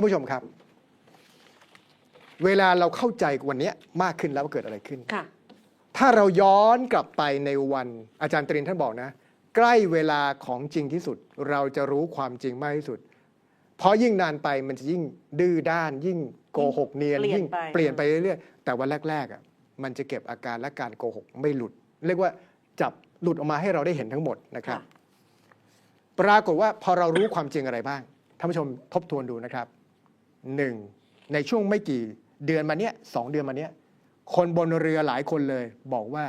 ท่านผู้ชมครับ เวลาเราเข้าใจวันเนี้ยมากขึ้นแล้วว่าเกิดอะไรขึ้น ค่ะ ถ้าเราย้อนกลับไปในวันอาจารย์ตรินท่านบอกนะ ใกล้เวลาของจริงที่สุด เราจะรู้ความจริงมากที่สุด เพราะยิ่งนานไปมันจะยิ่งดื้อด้าน ยิ่งโกหกเนียนเปลี่ยนยิ่งไปเปลี่ยนไปเรื่อยๆแต่วันแรกๆอะมันจะเก็บอาการและการโกหกไม่หลุด เรียกว่าจับหลุดออกมาให้เราได้เห็นทั้งหมดนะครับค่ะปรากฏว่าพอเรารู้ความจริงอะไรบ้างท่านผู้ชมทบทวนดูนะครับ หนึ่งในช่วงไม่กี่เดือนมาเนี้ยสองเดือนมาเนี้ยคนบนเรือหลายคนเลย บอกว่า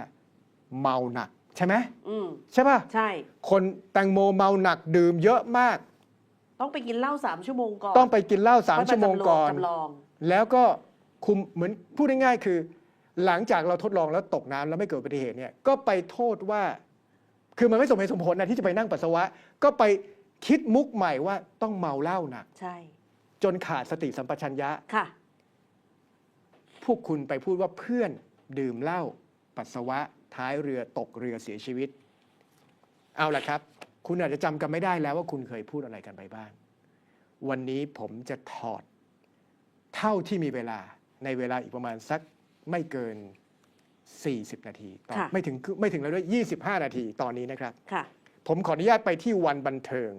เมาหนัก ใช่ไหมอืมใช่ป่ะใช่ คนแตงโมเมาหนักดื่มเยอะมาก ต้องไปกินเหล้าสามชั่วโมงก่อนต้องไปกินเหล้าสามค่อยชั่วโมงก่อน จำลอง แล้วก็คุมเหมือนพูดง่ายๆคือ หลังจากเราทดลองแล้วตกน้ำแล้วไม่เกิดอุบัติเหตุเนี่ยก็ไปโทษว่า คือมันไม่สมเหตุสมผลนะที่จะไปนั่งปัสสาวะ ก็ไปคิดมุกใหม่ว่าต้องเมาเหล้าหนัก ใช่ จนขาดสติสัมปชัญญะ ค่ะ พวกคุณไปพูดว่าเพื่อนดื่มเหล้าปัสสาวะท้ายเรือตกเรือเสียชีวิต เอาละครับ คุณอาจจะจำกันไม่ได้แล้วว่าคุณเคยพูดอะไรกันไปบ้าง วันนี้ผมจะถอด เท่าที่มีเวลาในเวลาอีกประมาณสักไม่เกิน 40 นาทีต่อค่ะ ไม่ถึงไม่ถึงแล้วด้วย 25 นาทีตอนนี้นะครับ ค่ะ ผมขออนุญาตไปที่วันบันเทิง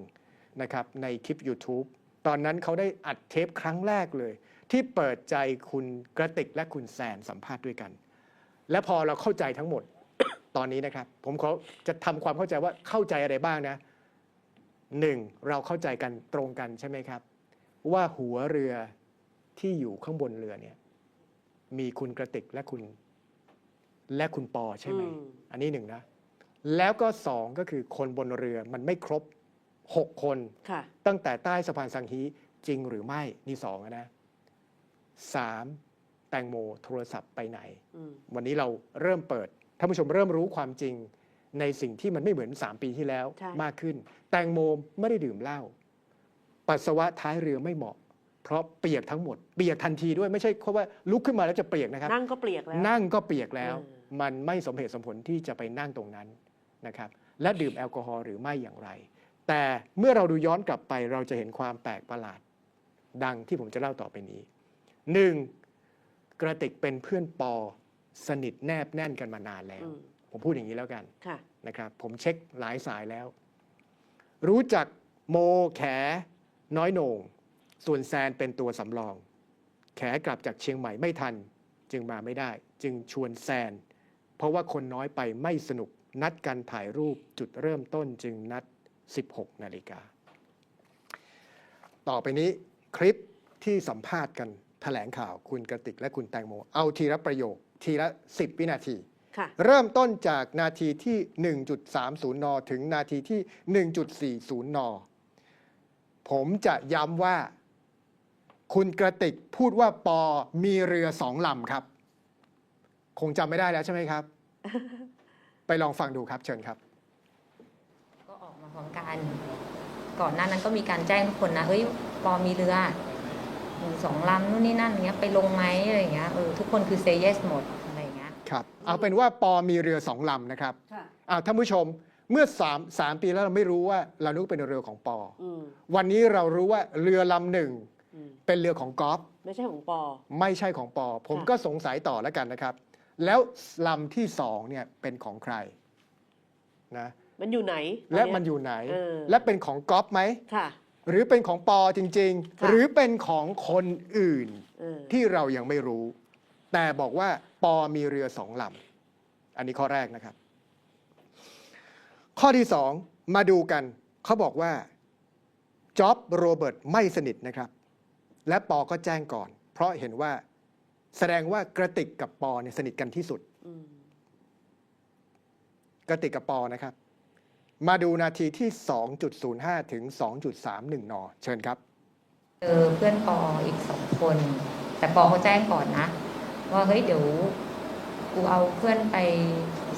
นะครับในคลิป YouTube ตอนนั้นเขาได้อัดเทปครั้งแรกเลย ที่เปิดใจคุณกระติกและคุณแซนสัมภาษณ์ด้วยกัน และพอเราเข้าใจทั้งหมดตอนนี้นะครับ ผมขอจะทำความเข้าใจว่าเข้าใจอะไรบ้างนะหนึ่งเราเข้าใจกันตรงกันใช่ไหมครับ ว่าหัวเรือที่อยู่ข้างบนเรือเนี่ย มีคุณกระติกและคุณ และคุณปอใช่ไหมอืมอันนี้หนึ่งนะ แล้วก็สองก็คือคนบนเรือมันไม่ครบ หกคนค่ะ ตั้งแต่ใต้สะพานสังฮี จริงหรือไม่ นี่สองอะนะสามแตงโมโทรศัพท์ไปไหน อืมวันนี้เราเริ่มเปิดท่านผู้ชมเริ่มรู้ความจริง ในสิ่งที่มันไม่เหมือน 3 ปีที่แล้วใช่ มากขึ้น แตงโมไม่ได้ดื่มเหล้าปัสสาวะท้ายเรือไม่เหมาะ เพราะเปียกทั้งหมด เปียกทันทีด้วยไม่ใช่เพราะว่าลุกขึ้นมาแล้วจะเปียกนะครับ นั่งก็เปลียกแล้ว นั่งก็เปียกแล้ว เออ มันไม่สมเหตุสมผลที่จะไปนั่งตรงนั้นนะครับ และดื่มแอลกอฮอล์หรือไม่อย่างไร แต่เมื่อเราดูย้อนกลับไปเราจะเห็นความแปลกประหลาด ดังที่ผมจะเล่าต่อไปนี้หนึ่งกระติกเป็นเพื่อนปอสนิทแนบแน่นกันมานานแล้วอืมผมพูดอย่างนี้แล้วกันค่ะนะครับ ผมเช็คหลายสายแล้ว รู้จักโมแข น้อยโหน่ง ส่วนแซนเป็นตัวสำรอง แขกลับจากเชียงใหม่ไม่ทัน จึงมาไม่ได้ จึงชวนแซน เพราะว่าคนน้อยไปไม่สนุกนัดกันถ่ายรูปจุดเริ่มต้นจึงนัด 16 นาฬิกา ต่อไปนี้คลิปที่สัมภาษณ์กันแถลงข่าวคุณกระติกและคุณแตงโม เอาทีละประโยค ทีละ 10 วินาทีค่ะเริ่มต้นจากนาทีที่ 1.30 น ถึงนาทีที่ 1.40 น ผมจะย้ำว่าคุณกระติกพูดว่าปอมีเรือสองลำครับ คงจำไม่ได้แล้วใช่ไหมครับ ไปลองฟังดูครับเชิญครับ ก็ออกมาพร้อมกันก่อนหน้านั้นก็มีการแจ้งทุกคนนะเฮ้ยปอมีเรืออยู่สองลำนู่นนี่นั่นอย่างเงี้ยไปลงไหมอะไรอย่างเงี้ยเออทุกคนคือเซเยสหมดอะไรอย่างเงี้ยครับเอาเป็นว่าปอมีเรือสองลำนะครับค่ะอ้าวท่านผู้ชมเมื่อ3ามสามปีแล้วเราไม่รู้ว่าเรานึกเป็นเรือของปออืมวันนี้เรารู้ว่าเรือลำหนึ่งอืมเป็นเรือของกอล์ฟไม่ใช่ของปอ ไม่ใช่ของปอ ผมค่ะก็สงสัยต่อแล้วกันนะครับ แล้วลำที่สองเนี่ยเป็นของใครนะ มันอยู่ไหนและตอมันอยู่ไหน เออและเป็นของก๊อฟไหม ค่ะ หรือเป็นของปอจริงๆค่ะหรือเป็นของคนอื่นเออที่เรายังไม่รู้ แต่บอกว่าปอมีเรือสองลำ อันนี้ข้อแรกนะครับ ข้อที่สองมาดูกัน เขาบอกว่าจ็อบโรเบิร์ตไม่สนิทนะครับ และปอก็แจ้งก่อน เพราะเห็นว่าแสดงว่ากระติกกับปอเนี่ยสนิทกันที่สุด อืมกระติกกับปอนะครับ มาดูนาทีที่ 2.05 ถึง 2.31 น เชิญครับ เจอเพื่อนปออีกสองคน แต่ปอเขาแจ้งก่อนนะ ว่าเฮ้ยเดี๋ยวกูเอาเพื่อนไป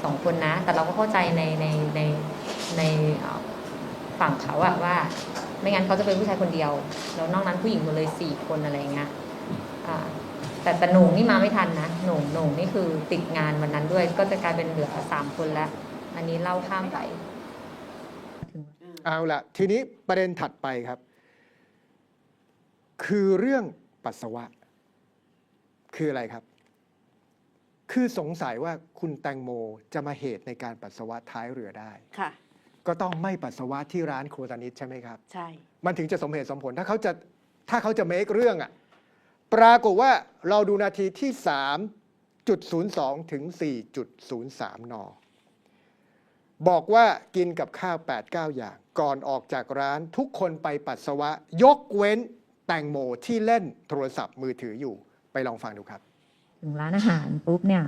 สองคนนะ แต่เราก็เข้าใจในในในในฝั่งเขาอะว่า ไม่งั้นเขาจะเป็นผู้ชายคนเดียว แล้วนอกนั้นผู้หญิงหมดเลยสี่คนอะไรเงี้ยแต่แต่หนุ่งนี่มาไม่ทันนะหนุ่งหนุ่งนี่คือติดงานวันนั้นด้วย ก็จะกลายเป็นเหลือสามคนแล้ว อันนี้เล่าข้ามไป เอาละทีนี้ประเด็นถัดไปครับ คือเรื่องปัสสาวะ คืออะไรครับ คือสงสัยว่าคุณแตงโมจะมาเหตุในการปัสสาวะท้ายเรือได้ค่ะ ก็ต้องไม่ปัสสาวะที่ร้านครัวตานิดใช่ไหมครับ ใช่ มันถึงจะสมเหตุสมผลถ้าเขาจะถ้าเขาจะเมคเรื่องอะปรากฏว่าเราดูนาทีที่ 3.02 ถึง 4.03 น บอกว่ากินกับข้าว 8-9 อย่าง ก่อนออกจากร้านทุกคนไปปัสสาวะ ยกเว้นแตงโมที่เล่นโทรศัพท์มือถืออยู่ไปลองฟังดูครับ ถึงร้านอาหารปุ๊บเนี่ย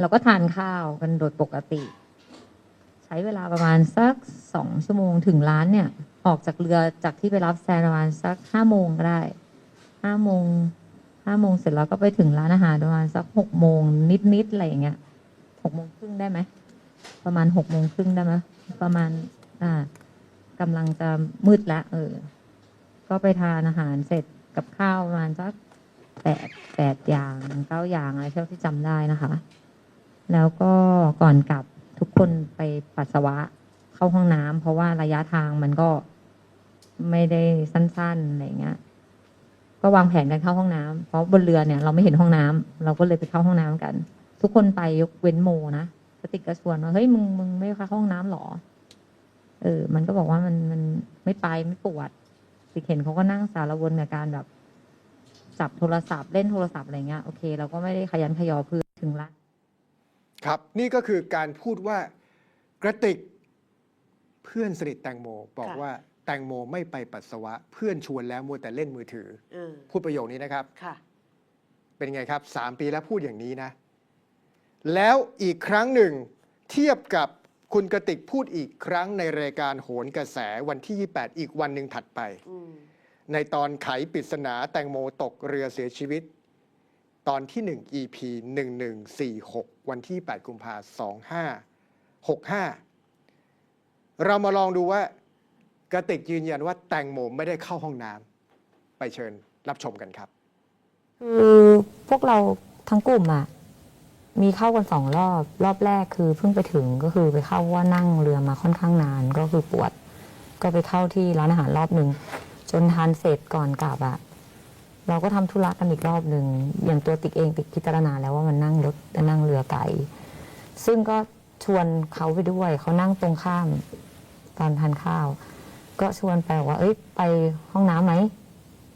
เราก็ทานข้าวกันโดยปกติ ใช้เวลาประมาณสักสองชั่วโมงถึงร้านเนี่ย ออกจากเรือจากที่ไปรับแซนประมาณสักห้าโมงก็ได้ห้าโมงห้าโมงเสร็จแล้วก็ไปถึงร้านอาหารประมาณสักหกโมงนิดๆอะไรอย่างเงี้ยหกโมงครึ่งได้ไหม ประมาณหกโมงครึ่งได้ไหมประมาณ อ่ากำลังจะมืดแล้วเออ ก็ไปทานอาหารเสร็จกับข้าวประมาณสักแปดแปดอย่างเก้าอย่างอะไรเท่าที่จำได้นะคะ แล้วก็ก่อนกลับทุกคนไปปัสสาวะเข้าห้องน้ำเพราะว่าระยะทางมันก็ไม่ได้สั้นๆอะไรเงี้ย ก็วางแผนกันเข้าห้องน้ำเพราะบนเรือเนี่ย เราไม่เห็นห้องน้ำเราก็เลยไปเข้าห้องน้ำกัน ทุกคนไปยกเว้นโมนะ กติกกระชวนว่าเฮ้ยมึงมึงไม่เข้าห้องน้ำหรอ เออ มันก็บอกว่ามันมันไม่ไปไม่ปวดสิเห็นเขาก็นั่งสารวนกับการแบบจับโทรศัพท์เล่นโทรศัพท์อะไรเงี้ยโอเคเราก็ไม่ได้ขยันขยอเพื่อถึงละครับนี่ก็คือการพูดว่ากระติก เพื่อนสนิทแตงโม บอกค่ะว่าแตงโมไม่ไปปัสสาวะ เพื่อนชวนแล้วมัวแต่เล่นมือถือเออพูดประโยคนี้นะครับ ค่ะ เป็นไงครับสามปีแล้วพูดอย่างนี้นะ แล้วอีกครั้งหนึ่งเทียบกับคุณกระติกพูดอีกครั้งในรายการโหนกระแสวันที่ 28 อีกวันหนึ่งถัดไปอืมในตอนไขปริศนาแตงโมตกเรือเสียชีวิต ตอนที่ 1 EP 1146 วันที่ 8 กุมภา2565 เรามาลองดูว่ากระติกยืนยันว่าแตงโมไม่ได้เข้าห้องน้ำไปเชิญรับชมกันครับ คือพวกเราทั้งกลุ่มอะ มีเข้ากันสองรอบรอบแรกคือเพิ่งไปถึงก็คือไปเข้าว่านั่งเรือมาค่อนข้างนานก็คือปวด ก็ไปเข้าที่ร้านอาหารรอบหนึ่งจนทานเสร็จก่อนกลับอะเราก็ทำธุระกันอีกรอบหนึ่งอย่างตัวติ๊กเองติ๊กพิจารณาแล้วว่ามันนั่งรถนั่งเรือไกลซึ่งก็ชวนเขาไปด้วยเขานั่งตรงข้ามตอนทานข้าว ก็ชวนไปบอกว่า เอ้ยไปห้องน้ำไหม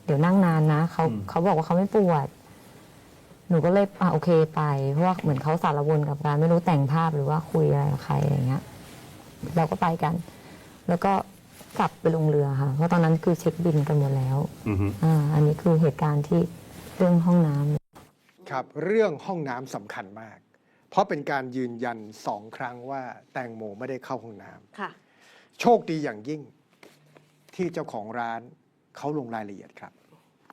เดี๋ยวนั่งนานนะเขาอืมเขาบอกว่าเขาไม่ปวด หนูก็เลยอะโอเคไป เพราะว่าเหมือนเขาสารวนกับการไม่รู้แต่งภาพหรือว่าคุยอะไรกับใครอะไรเงี้ย เราก็ไปกัน แล้วก็กลับไปลงเรือค่ะ เพราะตอนนั้นคือเช็คบินกันหมดแล้วอือฮึอ่าอันนี้คือเหตุการณ์ที่เรื่องห้องน้ำ ครับเรื่องห้องน้ำสำคัญมาก เพราะเป็นการยืนยันสองครั้งว่าแตงโมไม่ได้เข้าห้องน้ำค่ะ โชคดีอย่างยิ่งที่เจ้าของร้านเขาลงรายละเอียดครับ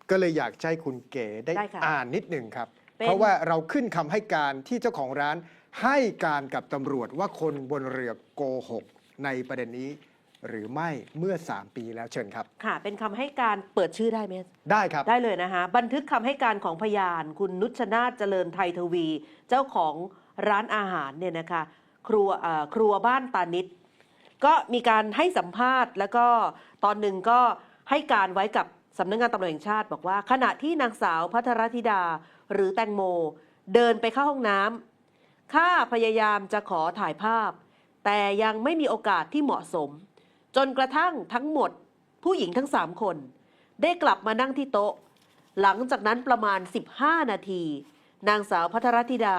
ก็เลยอยากให้คุณเก๋ได้ได้ค่ะ อ่านนิดหนึ่งครับ เป็นเพราะว่าเราขึ้นคำให้การที่เจ้าของร้านให้การกับตำรวจว่าคนบนเรือโกหกในประเด็นนี้หรือไม่เมื่อ 3 ปีแล้วเชิญครับ ค่ะ เป็นคำให้การเปิดชื่อได้ไหมได้ครับ ได้เลยนะคะ บันทึกคำให้การของพยาน คุณนุชนาถเจริญไทยทวี เจ้าของร้านอาหารเนี่ยนะคะ ครัวเอ่อครัวบ้านตานิด ก็มีการให้สัมภาษณ์ แล้วก็ตอนหนึ่งก็ให้การไว้กับ สำนักงานตำรวจแห่งชาติบอกว่า ขณะที่นางสาวพัทรธิดาหรือแตงโม เดินไปเข้าห้องน้ำข้าพยายามจะขอถ่ายภาพ แต่ยังไม่มีโอกาสที่เหมาะสม จนกระทั่งทั้งหมด ผู้หญิงทั้งสามคน ได้กลับมานั่งที่โต๊ะ หลังจากนั้นประมาณ 15 นาที นางสาวพัทรธิดา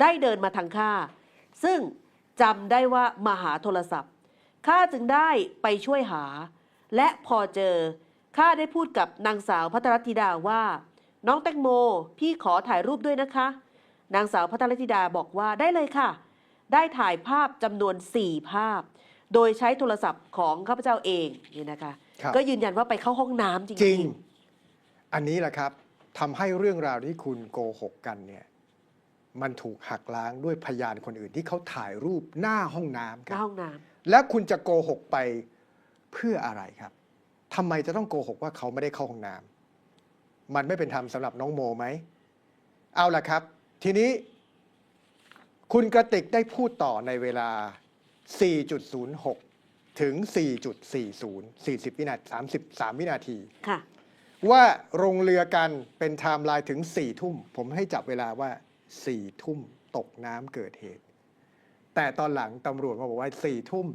ได้เดินมาทางข้าซึ่งจำได้ว่ามาหาโทรศัพท์ข้าจึงได้ไปช่วยหา และพอเจอ ข้าได้พูดกับนางสาวพัทรธิดาว่า น้องแตงโม พี่ขอถ่ายรูปด้วยนะคะ นางสาวพัทรธิดาบอกว่าได้เลยค่ะ ได้ถ่ายภาพจำนวน 4 ภาพ โดยใช้โทรศัพท์ของข้าพเจ้าเองนี่นะคะ ครับ ก็ยืนยันว่าไปเข้าห้องน้ำจจริริง งอันนี้แหละครับทำให้เรื่องราวที่คุณโกหกกันเนี่ยมันถูกหักล้างด้วยพยานคนอื่นที่เขาถ่ายรูปหน้าห้องน้ำๆหกัน้านห้องน้ำ และคุณจะโกหกไปเพื่ออะไรครับ ทำไมจะต้องโกหกว่าเขาไม่ได้เข้าห้องน้ำมันไม่เป็นธรรมสำหรับน้องโมไหม เอาล่ะครับ ทีนี้ คุณกระติกได้พูดต่อในเวลา 4.06 ถึง 4.40 40 วินาที33 วินาที ค่ะ ว่าลงเรือกันเป็นไทม์ไลน์ถึง4ี่ทุ่ม ผมให้จับเวลาว่า4ี่ทุ่มตกน้ำเกิดเหตุ แต่ตอนหลังตำรวจมาบอกว่า4ี่ทุ่ม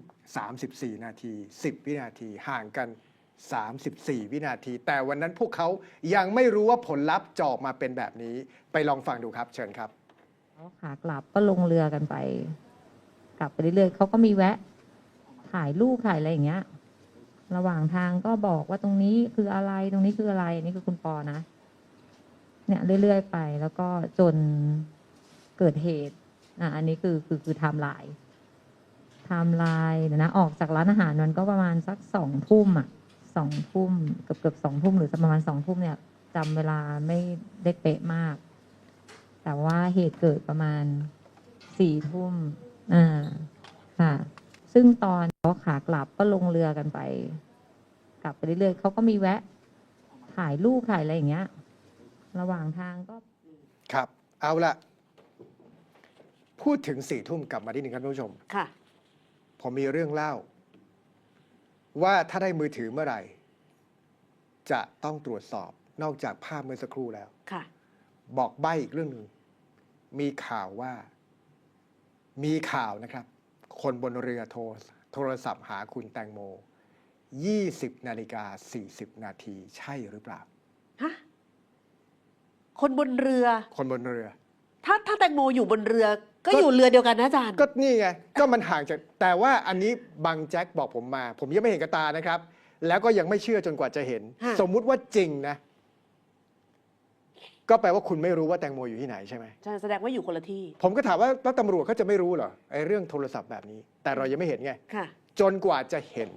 34 นาที 10 วินาทีห่างกัน 34 วินาที แต่วันนั้นพวกเขายังไม่รู้ว่าผลลัพธ์จะออกมาเป็นแบบนี้ ไปลองฟังดูครับ เชิญครับขากลับก็ลงเรือกันไป กลับไปเรื่อยๆเขาก็มีแวะ ถ่ายรูปถ่ายอะไรอย่างเงี้ย ระหว่างทางก็บอกว่าตรงนี้คืออะไรตรงนี้คืออะไรอันนี่คือคุณปอนะ เนี่ยเรื่อยๆไป แล้วก็จนเกิดเหตุอะอันนี้คือคือคือไทม์ไลน์ไทม์ไลน์เดี๋ยวนะออกจากร้านอาหารมันก็ประมาณสักสองทุ่มอะ สองทุ่มเกือบเกือบสองทุ่มหรือประมาณสองทุ่มเนี่ยจำเวลาไม่ได้เป๊ะมาก แต่ว่าเหตุเกิดประมาณสี่ทุ่มอ่าค่ะ ซึ่งตอนเขาขากลับก็ลงเรือกันไป กลับไปเรื่อยๆเขาก็มีแวะ ถ่ายรูปถ่ายอะไรอย่างเงี้ย ระหว่างทางก็ ครับ เอาละพูดถึงสี่ทุ่มกลับมาที่หนึ่งครับท่านผู้ชม ค่ะ ผมมีเรื่องเล่า ว่าถ้าได้มือถือเมื่อไหร่ จะต้องตรวจสอบนอกจากภาพเมื่อสักครู่แล้ว ค่ะ บอกใบอีกเรื่องหนึ่งมีข่าวว่า มีข่าวนะครับ คนบนเรือโทรโทรศัพท์หาคุณแตงโม 20นาฬิกา40 นาทีใช่หรือเปล่า ฮะ คนบนเรือ คนบนเรือ ถ้าถ้าแตงโมอยู่บนเรือ ก็ก็อยู่เรือเดียวกันนะอาจารย์ ก็นี่ไง ก็มันห่างจาก แต่ว่าอันนี้บังแจ็คบอกผมมา ผมยังไม่เห็นกับตานะครับ แล้วก็ยังไม่เชื่อจนกว่าจะเห็น ฮะ สมมุติว่าจริงนะ ก็แปลว่าคุณไม่รู้ว่าแตงโมอยู่ที่ไหนใช่ไหมใช่แสดงว่าอยู่คนละที่ผมก็ถามว่าแล้วตำรวจเขาจะไม่รู้เหรอไอ้เรื่องโทรศัพท์แบบนี้ แต่เรายังไม่เห็นไง ค่ะ จนกว่าจะเห็น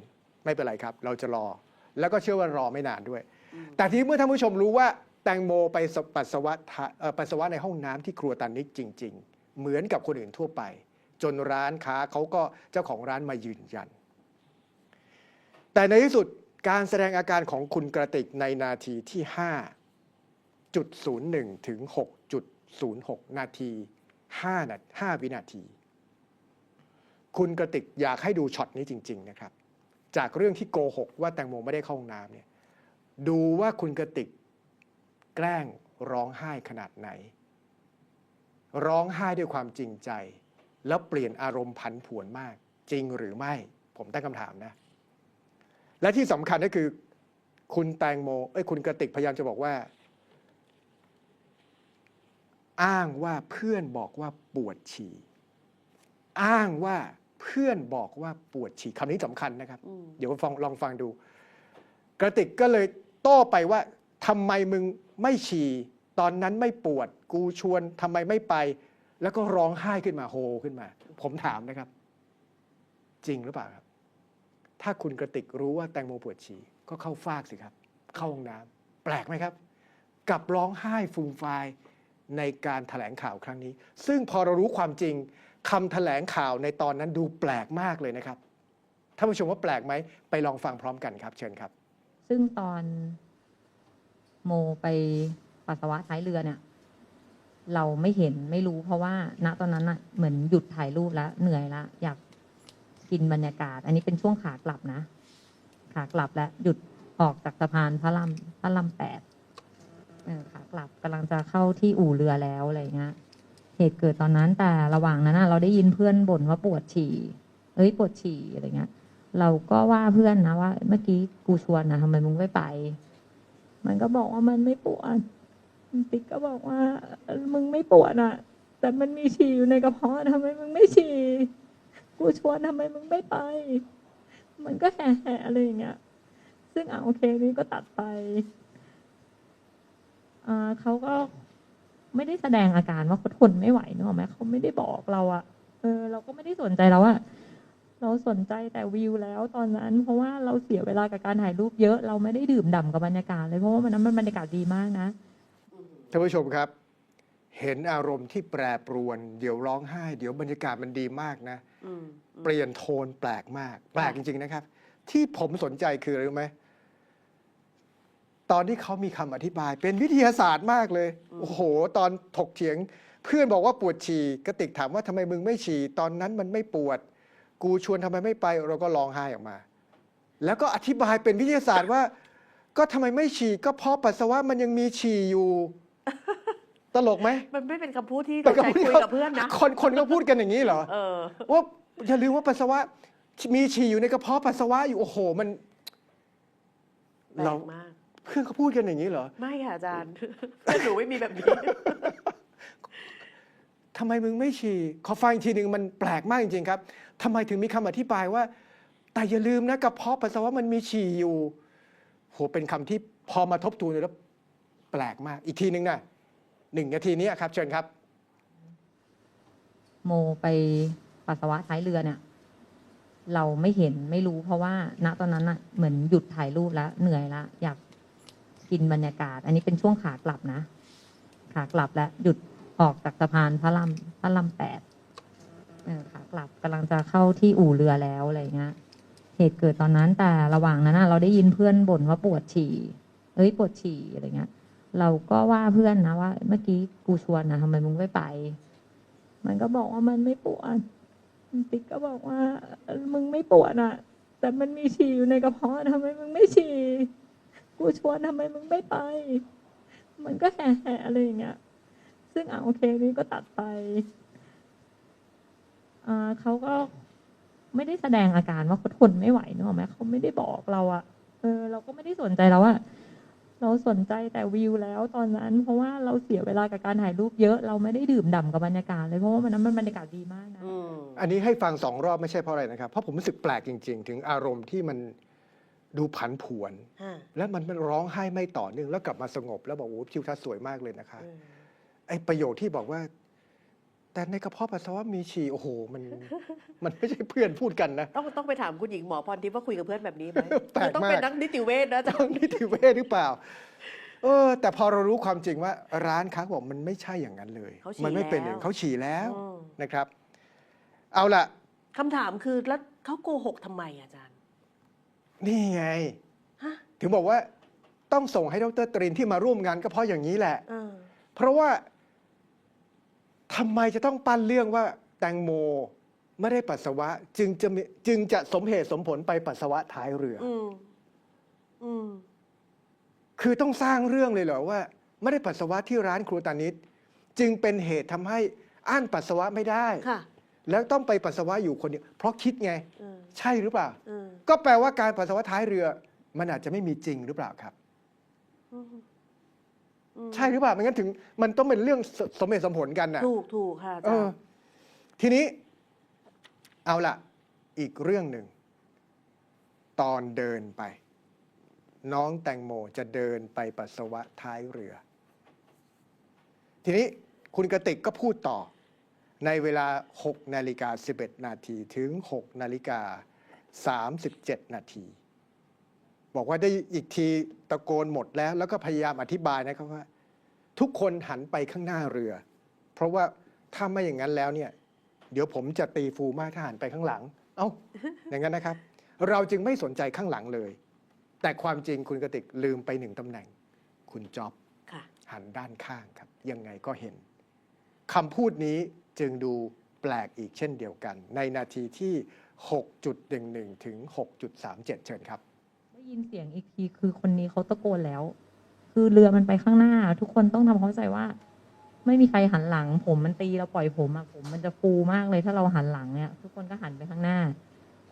ไม่เป็นไรครับ เราจะรอ แล้วก็เชื่อว่ารอไม่นานด้วย แต่ทีนี้เมื่อท่านผู้ชมรู้ว่าแตงโมไปสปัสสาวะทะเอ่อปัสสาวะในห้องน้ำที่ครัวตันนิกจริงๆ เหมือนกับคนอื่นทั่วไป จนร้านค้าเขาก็เจ้าของร้านมายืนยัน แต่ในที่สุดการแสดงอาการของคุณกระติกในนาทีที่ 5.01 ถึง 6.06 นาที5นา5วินาที คุณกระติกอยากให้ดูช็อตนี้จริง ๆ นะครับ จากเรื่องที่โกหกว่าแตงโมไม่ได้เข้าห้องน้ำเนี่ยดูว่าคุณกระติกแกล้งร้องไห้ขนาดไหน ร้องไห้ด้วยความจริงใจ แล้วเปลี่ยนอารมณ์ผันผวนมาก จริงหรือไม่ ผมตั้งคำถามนะ และที่สำคัญก็คือ คุณแตงโมเอ้ยคุณกระติกพยายามจะบอกว่า อ้างว่าเพื่อนบอกว่าปวดฉี่อ้างว่าเพื่อนบอกว่าปวดฉี่คำนี้สำคัญนะครับอืมเดี๋ยวฟังลองฟังดู กระติกก็เลยโต้ไปว่าทำไมมึงไม่ฉี่ ตอนนั้นไม่ปวด กูชวนทำไมไม่ไป แล้วก็ร้องไห้ขึ้นมาโฮขึ้นมา ผมถามนะครับ จริงหรือเปล่าครับ ถ้าคุณกระติกรู้ว่าแตงโมปวดฉี่ก็เข้าฟากสิครับ เข้าห้องน้ำแปลกไหมครับ กับร้องไห้ฟูมฟายในการถแถลงข่าวครั้งนี้ ซึ่งพอเรารู้ความจริงคำแถลงข่าวในตอนนั้นดูแปลกมากเลยนะครับท่านผู้ชมว่าแปลกไหมไปลองฟังพร้อมกันครับ เชิญครับ ซึ่งตอนโมไป ปัสสาวะท้ายเรือเนี่ย เราไม่เห็นไม่รู้ เพราะว่าณตอนนั้นน่ะเหมือนหยุดถ่ายรูปแล้ว เหนื่อยแล้วอยากกินบรรยากาศ อันนี้เป็นช่วงขากลับนะ ขากลับแล้วหยุดออกจากสะพานพระรามพระรามแปดเออขากลับกำลังจะเข้าที่อู่เรือแล้วอะไรเงี้ยเหตุเกิดตอนนั้นแต่ระหว่างนั้นเราได้ยินเพื่อนบ่นว่าปวดฉี่ เอ้ยปวดฉี่อะไรเงี้ย เราก็ว่าเพื่อนนะว่า เมื่อกี้กูชวนนะทำไมมึงไม่ไป มันก็บอกว่ามันไม่ปวด ติ๊กก็บอกว่า มึงไม่ปวดอะ แต่มันมีฉี่อยู่ในกระเพาะทำไมมึงไม่ฉี่กูชวนทำไมมึงไม่ไป มันก็แห่แห่ๆอะไรอย่างเงี้ย ซึ่งอะโอเคนี่ก็ตัดไปอ่าเขาก็ไม่ได้แสดงอาการว่าเขาทนไม่ไหวเนกอะไหมเขาไม่ได้บอกเราอะเออ เราก็ไม่ได้สนใจแล้วอะเราสนใจแต่วิวแล้วตอนนั้น เพราะว่าเราเสียเวลากับการถ่ายรูปเยอะ เราไม่ได้ดื่มด่ำกับบรรยากาศเลยเพราะว่าวันนั้นมันบรรยากาศดีมากนะ ท่านผู้ชมครับ เห็นอารมณ์ที่แปรปรวน เดี๋ยวร้องไห้ เดี๋ยวบรรยากาศมันดีมากนะอืม เปลี่ยนโทนแปลกมาก แปลกจริง ๆ นะครับ ที่ผมสนใจคืออะไรรู้ไหมตอนที่เขามีคำอธิบายเป็นวิทยาศาสตร์มากเลย โอ้โห ตอนถกเถียง เพื่อนบอกว่าปวดฉี่กระติกถามว่าทำไมมึงไม่ฉี่ตอนนั้นมันไม่ปวด กูชวนทำไมไม่ไป เราก็ร้องไห้ออกมา แล้วก็อธิบายเป็นวิทยาศาสตร์ว่า ก็ทำไมไม่ฉี่ก็เพราะปัสสาวะมันยังมีฉี่อยู่ ตลกไหมมันไม่เป็นคำพูดที่แต่เราใช้พูดคุยกับเพื่อนนะคนคนก็พูดกันอย่างนี้เหรอ เออ ว่าอย่าลืมว่าปัสสาวะ มีฉี่อยู่ในกระเพาะปัสสาวะอยู่โอ้โหมัน แปลเรากมาก เพื่อนเขาพูดกันอย่างนี้เหรอไม่ค่ะอาจารย์ เพื่อนหนูไม่มีแบบนี้ ทำไมมึงไม่ฉี่ขอฟังอีกทีหนึ่งมันแปลกมากจริงๆครับทำไมถึงมีคำอธิบายว่า แต่อย่าลืมนะกระเพาะปัสสาวะมันมีฉี่อยู่โหเป็นคำที่พอมาทบทวนดูแล้ว แปลกมาก อีกทีนึงนะหนึ่งนาทีนี้ครับ เชิญครับ โมไปปัสสาวะท้ายเรือเนี่ย เราไม่เห็นไม่รู้เพราะว่า ณตอนนั้นอะเหมือนหยุดถ่ายรูปแล้ว เหนื่อยละอยากกินบรรยากาศ อันนี้เป็นช่วงขากลับนะ ขากลับแล้วหยุดออกจากสะพานพระรามพระรามแปดเออขากลับกำลังจะเข้าที่อู่เรือแล้วอะไรเงี้ยเหตุเกิดตอนนั้นแต่ระหว่างนั้นอะเราได้ยินเพื่อนบ่นว่าปวดฉี่เอ้ยปวดฉี่อะไรเงี้ย เราก็ว่าเพื่อนนะว่า เมื่อกี้กูชวนนะทำไมมึงไม่ไป มันก็บอกว่ามันไม่ปวดติ๊กก็บอกว่า มึงไม่ปวดอะ แต่มันมีฉี่อยู่ในกระเพาะทำไมมึงไม่ฉี่กูชวนทำไมมึงไม่ไป มันก็แห่แห่ๆอะไรอย่างเงี้ย ซึ่งอะโอเคนี่ก็ตัดไปอ่าเขาก็ไม่ได้แสดงอาการว่าเขาทนไม่ไหวเนกอะไหมเขาไม่ได้บอกเราอะเออ เราก็ไม่ได้สนใจแล้วอะ เราสนใจแต่วิวแล้วตอนนั้น เพราะว่าเราเสียเวลากับการถ่ายรูปเยอะ เราไม่ได้ดื่มด่ำกับบรรยากาศเลยเพราะว่ามันนั้นมันบรรยากาศดีมากนะอืมอันนี้ให้ฟังสองรอบไม่ใช่เพราะอะไรนะครับ เพราะผมรู้สึกแปลกจริง ๆ ถึงอารมณ์ที่มันดูผันผวนฮะแล้วมันมันร้องไห้ไม่ต่อเนื่องแล้วกลับมาสงบ แล้วบอกโอ้ทิวทัศน์สวยมากเลยนะคะอืมไอ้ประโยคที่บอกว่า แต่ในกระเพาะปัสสาวะมีฉี่โอ้โหมัน มันไม่ใช่เพื่อนพูดกันนะ ต้องต้องไปถามคุณหญิงหมอพรทิพย์ว่าคุยกับเพื่อนแบบนี้ไหมแปลกมาก ต้องเป็นนักนิติเวชนะอาจารต้องย์นิติเวชหรือเปล่า เออ แต่พอเรารู้ความจริงว่าร้านค้าบอกมันไม่ใช่อย่างนั้นเลย เขาฉี่มัไม่เป็นอแล้ย่าวงเขาฉี่แล้วอืม นะครับ เอาล่ะ คำถามคือแล้วเขาโกหกทำไมอาจารย์ นี่ไง ฮะ ถึงบอกว่าต้องส่งให้ดรตรินที่มาร่วมงานก็เพราะอย่างนี้แหละ เออเพราะว่า ทำไมจะต้องปั้นเรื่องว่าแตงโมไม่ได้ปัสสาวะ จึงจะมีจึงจะสมเหตุสมผลไปปัสสาวะท้ายเรือออืมอืมคือต้องสร้างเรื่องเลยเหรอว่า ไม่ได้ปัสสาวะที่ร้านครูตานิดจึงเป็นเหตุทำให้อั้นปัสสาวะไม่ได้ ค่ะแล้วต้องไปปัสสาวะอยู่คนเดียวเพราะคิดไง เออใช่หรือเปล่า เออก็แปลว่าการปัสสาวะท้ายเรือ มันอาจจะไม่มีจริงหรือเปล่าครับ อืมอืม ใช่หรือเปล่าไม่งั้นถึงมันต้องเป็นเรื่องสสมเหตุสมผลกันน่ะถูกถูกค่ะอาเอจารอ ย์ทีนี้ เอาละอีกเรื่องหนึ่ง ตอนเดินไป น้องแตงโมจะเดินไปปัสสาวะท้ายเรือ ทีนี้คุณกติกก็พูดต่อ ในเวลา 6 นาฬิกา 11 นาทีถึง 6 นาฬิกา 37 นาที บอกว่าได้อีกทีตะโกนหมดแล้ว แล้วก็พยายามอธิบายนะครับว่า ทุกคนหันไปข้างหน้าเรือ เพราะว่าถ้าไม่อย่างนั้นแล้วเนี่ย เดี๋ยวผมจะตีฟูมากถ้าหันไปข้างหลัง เอา้าอย่างนั้นนะครับ เราจึงไม่สนใจข้างหลังเลย แต่ความจริงคุณกติกลืมไปหนึ่งตำแหน่ง คุณจ๊อบค่ะหันด้านข้างครับ ยังไงก็เห็นคำพูดนี้จึงดูแปลกอีกเช่นเดียวกัน ในนาทีที่ 6.11 ถึง 6.37 เชิญครับได้ ยินเสียงอีกทีคือคนนี้เขาตะโกนแล้ว คือเรือมันไปข้างหน้า ทุกคนต้องทำความเข้าใจว่า ไม่มีใครหันหลัง ผมมันตีเราปล่อยผมอะผมมันจะฟูมากเลยถ้าเราหันหลังเนี่ย ทุกคนก็หันไปข้างหน้า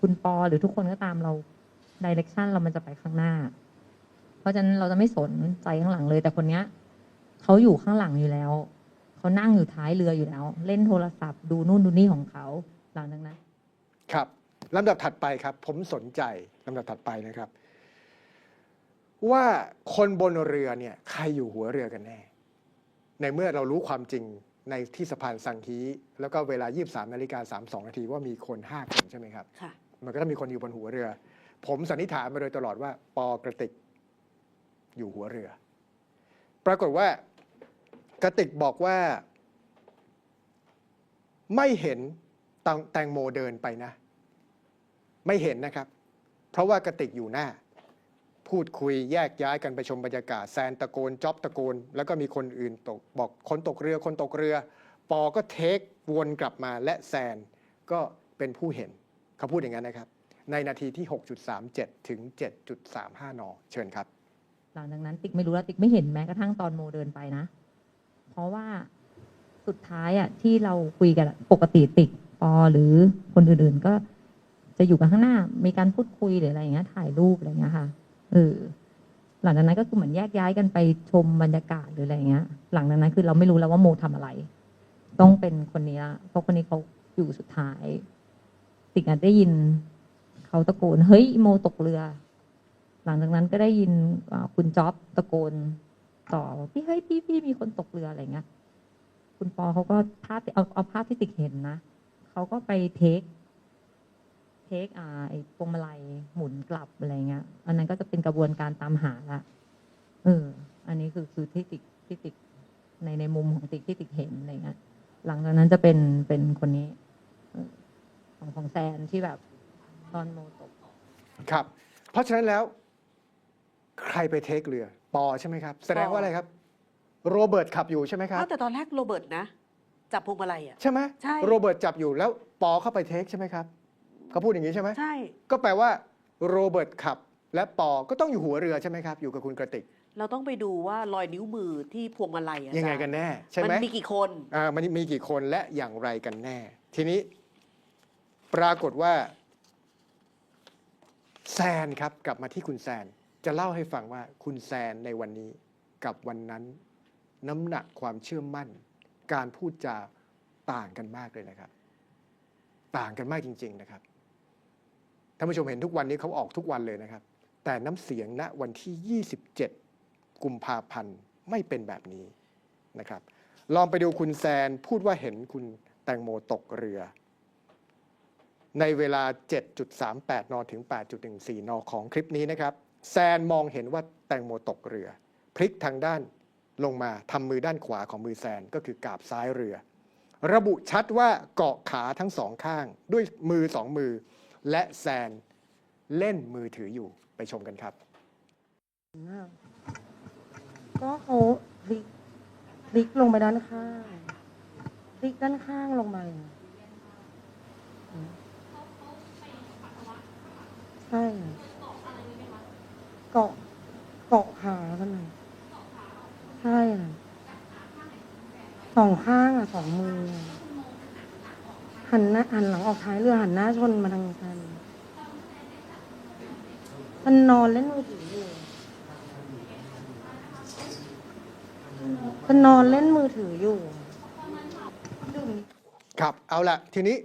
คุณปอหรือทุกคนก็ตามเราดิเรกชันเรามันจะไปข้างหน้า เพราะฉะนั้นเราจะไม่สนใจข้างหลังเลย แต่คนเนี้ยเขาอยู่ข้างหลังอยู่แล้วเขานั่งอยู่ท้ายเรืออยู่แล้ว เล่นโทรศัพท์ดูนู่นดูนี่ของเขาหลังจากนั้น ครับลำดับถัดไปครับ ผมสนใจลำดับถัดไปนะครับ ว่าคนบนเรือเนี่ยใครอยู่หัวเรือกันแน่ ในเมื่อเรารู้ความจริงในที่สะพานสังฮีแล้วก็เวลา 23นาฬิกา32นาทีว่ามีคน 5 คนใช่ไหมครับค่ะมันก็ต้องมีคนอยู่บนหัวเรือ ผมสันนิษฐานมาโดยตลอดว่า ปอกระติกอยู่หัวเรือ ปรากฏว่ากระติกบอกว่า ไม่เห็นแตงแตงโมเดินไปนะ ไม่เห็นนะครับ เพราะว่ากระติกอยู่หน้า พูดคุยแยกย้ายกันไปชมบรรยากาศแซนตะโกนจ็อบตะโกน แล้วก็มีคนอื่นตกบอกคนตกเรือคนตกเรือ ปอก็เทควนกลับมาและแซนก็เป็นผู้เห็นเขาพูดอย่างนั้นนะครับ ในนาทีที่ 6.37 ถึง 7.35 น เชิญครับ หลังจากนั้นติ๊กไม่รู้แล้วติ๊กไม่เห็นแม้กระทั่งตอนโมเดินไปนะ เพราะว่าสุดท้ายอะที่เราคุยกันปกติติ๊กปอหรือคนอื่นๆก็จะอยู่กันข้างหน้ามีการพูดคุยหรืออะไรอย่างเงี้ยถ่ายรูปอะไรอย่างเงี้ยค่ะ เออหลังจากนั้นก็คือเหมือนแยกย้ายกันไปชมบรรยากาศหรืออะไรเงี้ย หลังจากนั้นคือเราไม่รู้แล้วว่าโมทำอะไร ต้องเป็นคนนี้ละเพราะคนนี้เขาอยู่สุดท้ายติ๊กอะได้ยินเขาตะโกนเฮ้ยโมตกเรือ หลังจากนั้นก็ได้ยินคุณจ๊อบตะโกนต่อพี่เฮ้ยพี่พี่มีคนตกเรืออะไรเงี้ย คุณปอเขาก็ภาพเอาเอาภาพที่ติ๊กเห็นนะเขาก็ไปเทค ทคอ่าไอ้พวงมาลัยหมุนกลับอะไรเงี้ย อันนั้นก็จะเป็นกระบวนการตามหาละเออ อันนี้คือคือที่ติ๊กที่ติ๊กในในมุมของติ๊กที่ติ๊กเห็นอะไรเงี้ยหลังจากนั้นจะเป็นเป็นคนนี้เออของของแซนที่แบบตอนโมตกครับ เพราะฉะนั้นแล้ว ใครไปเทคเรือ ปอใช่ไหมครับ แสดงว่าอะไรครับ โรเบิร์ตขับอยู่ใช่ไหมครับอ้าวแต่ตอนแรกโรเบิร์ตนะ จับพวงมาลัยอะ ใช่ไหมใช่ โรเบิร์ตจับอยู่แล้วปอเข้าไปเทคใช่ไหมครับ เขาพูดอย่างนี้ใช่ไหมใช่ ก็แปลว่าโรเบิร์ตขับ และปอก็ต้องอยู่หัวเรือใช่ไหมครับ อยู่กับคุณกระติก เราต้องไปดูว่ารอยนิ้วมือที่พวงมาลัยอะยังไงอาจารกันแน่ ใช่ไหมมันมีกี่คนอ่ามันมีกี่คนและอย่างไรกันแน่ ทีนี้ ปรากฏว่า แซนครับกลับมาที่คุณแซน จะเล่าให้ฟังว่าคุณแซนในวันนี้กับวันนั้น น้ำหนักความเชื่อมั่น การพูดจาต่างกันมากเลยนะครับ ต่างกันมากจริง ๆ นะครับ ท่านผู้ชมเห็นทุกวันนี้เขาออกทุกวันเลยนะครับ แต่น้ำเสียงณวันที่ 27 กุมภาพันธ์ไม่เป็นแบบนี้นะครับ ลองไปดูคุณแซนพูดว่าเห็นคุณแตงโมตกเรือ ในเวลา 7.38 น ถึง 8.14 น ของคลิปนี้นะครับ แซนมองเห็นว่าแตงโมตกเรือ พลิกทางด้านลงมาทำมือด้านขวาของมือแซนก็คือกาบซ้ายเรือ ระบุชัดว่าเกาะขาทั้งสองข้าง ด้วยมือสองมือ และแซนเล่นมือถืออยู่ไปชมกันครับ ก็เขาพลิกพลิกลงไปด้านข้างพลิกด้านข้างลงมาใช่เกาะเกาะขากันหน่อยใช่อะสองข้างอะสองมือ หันหน้าหันหลังออกท้ายเรือหันหน้าชนมาทางกันมันนอนเล่นมือถืออยู่ก็นอนเล่นมือถืออยู่ดื่มครับ เอาละทีนี้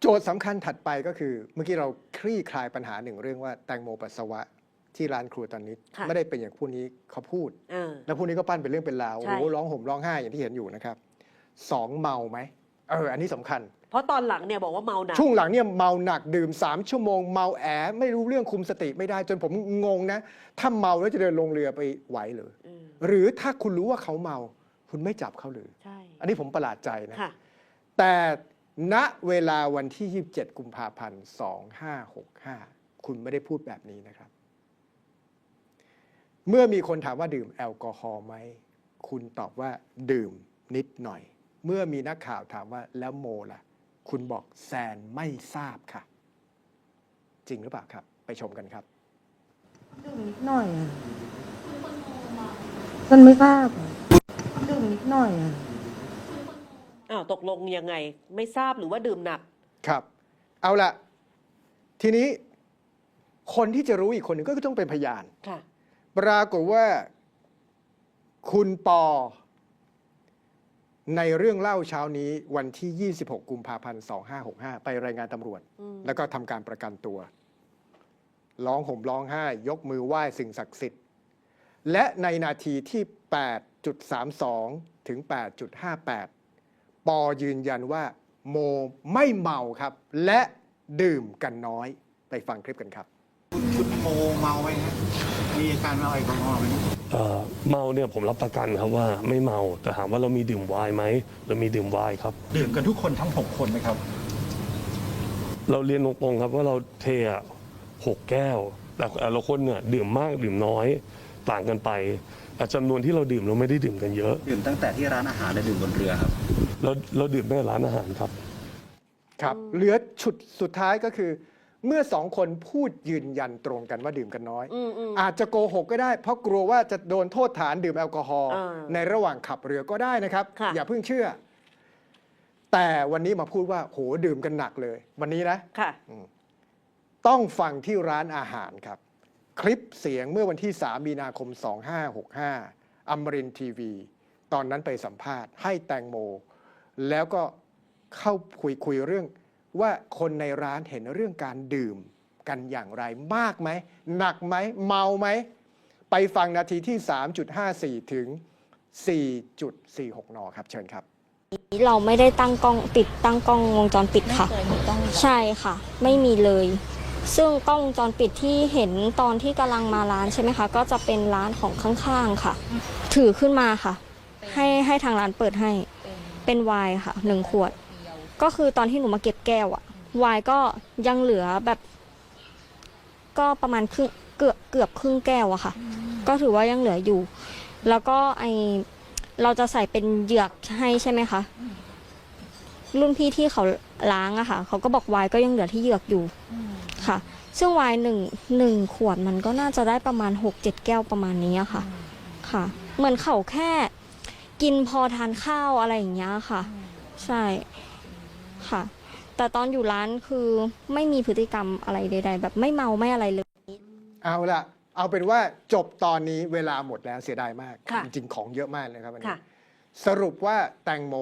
โจทย์สำคัญถัดไปก็คือ เมื่อกี้เราคลี่คลายปัญหาหนึ่งเรื่องว่าแตงโมปัสสาวะที่ร้านครัวตอนนี้ค่ะไม่ได้เป็นอย่างผู้นี้เขาพูดเออแล้วผู้นี้ก็ปั้นเป็นเรื่องเป็นราวใช่ โอ้โหร้องห่มร้องไห้อย่างที่เห็นอยู่นะครับสองเมาไหม เอออันนี้สำคัญ เพราะตอนหลังเนี่ยบอกว่าเมาหนัก ช่วงหลังเนี่ยเมาหนักดื่ม 3 ชั่วโมง เมาแอไม่รู้เรื่องคุมสติไม่ได้จนผมงงนะ ถ้าเมาแล้วจะเดินลงเรือไปไหวเหรือเออหรือถ้าคุณรู้ว่าเขาเมา คุณไม่จับเขาหรือ ใช่ อันนี้ผมประหลาดใจนะ ค่ะ แต่ณเวลาวันที่ 27 กุมภาพันธ์ 2565 คุณไม่ได้พูดแบบนี้นะครับ เมื่อมีคนถามว่าดื่มแอลกอฮอล์ไหม คุณตอบว่าดื่มนิดหน่อย เมื่อมีนักข่าวถามว่าแล้วโมล่ะ คุณบอกแซนไม่ทราบค่ะ จริงหรือเปล่าครับ ไปชมกันครับดื่มนิดหน่อยอะฉันไม่ทราบอะดื่มนิดหน่อยอะอ้าวตกลงยังไงไม่ทราบหรือว่าดื่มหนัก ครับ เอาละทีนี้คนที่จะรู้อีกคนหนึ่งก็ต้องเป็นพยาน ค่ะ ปรากฏว่า คุณปอ ในเรื่องเล่าเช้านี้วันที่ 26 กุมภาพันธ์ 2565 ไปรายงานตำรวจอืมแล้วก็ทำการประกันตัว ร้องห่มร้องไห้ ยกมือไหว้สิ่งศักดิ์สิทธิ์ และในนาทีที่ 8.32 ถึง 8.58 ปอยืนยันว่า โมไม่เมาครับ และดื่มกันน้อย ไปฟังคลิปกันครับ คุณคุณโมเมาไหมฮะมีอาการเมาแอลกอฮอล์ไหม เอ่อเมาเนี่ยผมรับประกันครับว่าไม่เมาแต่ถามว่าเรามีดื่มไวน์ไหมเรามีดื่มไวน์ครับ ดื่มกันทุกคนทั้งหกคนไหมครับ เราเรียนตรงๆครับว่าเราเทอะหกแก้วแต่แต่ละคนเนี่ยดื่มมากดื่มน้อยต่างกันไปแต่จำนวนที่เราดื่มเราไม่ได้ดื่มกันเยอะ ดื่มตั้งแต่ที่ร้านอาหารและดื่มบนเรือครับ เราเราดื่มตั้งแต่ร้านอาหารครับ ครับ เหลือชุดสุดท้ายก็คือ เมื่อสองคนพูดยืนยันตรงกันว่าดื่มกันน้อย อืมอืม อาจจะโกหกก็ได้ เพราะกลัวว่าจะโดนโทษฐานดื่มแอลกอฮอล์อ่าในระหว่างขับเรือก็ได้นะครับ ค่ะ อย่าเพิ่งเชื่อ แต่วันนี้มาพูดว่าโหดื่มกันหนักเลย วันนี้นะ ค่ะ ต้องฟังที่ร้านอาหารครับ คลิปเสียงเมื่อวันที่ 3 มีนาคม 2565อมรินทีวี ตอนนั้นไปสัมภาษณ์ให้แตงโม แล้วก็เข้าคุยคุยเรื่อง ว่าคนในร้านเห็นเรื่องการดื่มกันอย่างไรมากไหม หนักไหม เมาไหม ไปฟังนาทีที่ 3.54 ถึง 4.46 น ครับ เชิญครับ เราไม่ได้ตั้งกล้องติดตั้งกล้องวงจรปิดค่ะ ใช่ค่ะ ไม่มีเลย ซึ่งกล้องวงจรปิดที่เห็นตอนที่กำลังมาร้านใช่ไหมคะ ก็จะเป็นร้านของข้างๆค่ะ ถือขึ้นมาค่ะ ให้ให้ทางร้านเปิดให้ เป็นไวน์ค่ะหนึ่งขวด ก็คือตอนที่หนูมาเก็บแก้วอะไวน์ก็ยังเหลือแบบ ก็ประมาณครึ่งเกือบเกือบครึ่งแก้วอะค่ะ ก็ถือว่ายังเหลืออยู่ แล้วก็ไอเราจะใส่เป็นเหยือกให้ใช่ไหมคะรุ่นพี่ที่เขาล้างอะค่ะ เขาก็บอกไวน์ก็ยังเหลือที่เหยือกอยู่ค่ะ ซึ่งไวน์หนึ่งหนึ่งขวดมันก็น่าจะได้ประมาณหกเจ็ดแก้วประมาณนี้อะค่ะ ค่ะ เหมือนเขาแค่กินพอทานข้าวอะไรอย่างเงี้ยค่ะ ใช่ ค่ะ แต่ตอนอยู่ร้านคือไม่มีพฤติกรรมอะไรใด ๆ แบบไม่เมาไม่อะไรเลย เอาละเอาเป็นว่าจบตอนนี้เวลาหมดแล้วเสียดายมาก ค่ะจริงๆของเยอะมากเลยครับวันนี้ค่ะ สรุปว่าแตงโม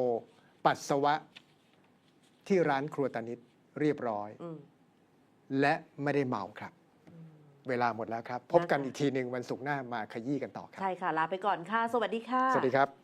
ปัสสาวะที่ร้านครัวตานิดเรียบร้อย อืม และไม่ได้เมาครับ เวลาหมดแล้วครับ พบกันอีกทีหนึ่งวันศุกร์หน้ามาขยี้กันต่อครับ ใช่ค่ะ ลาไปก่อนค่ะ สวัสดีค่ะ สวัสดีครับ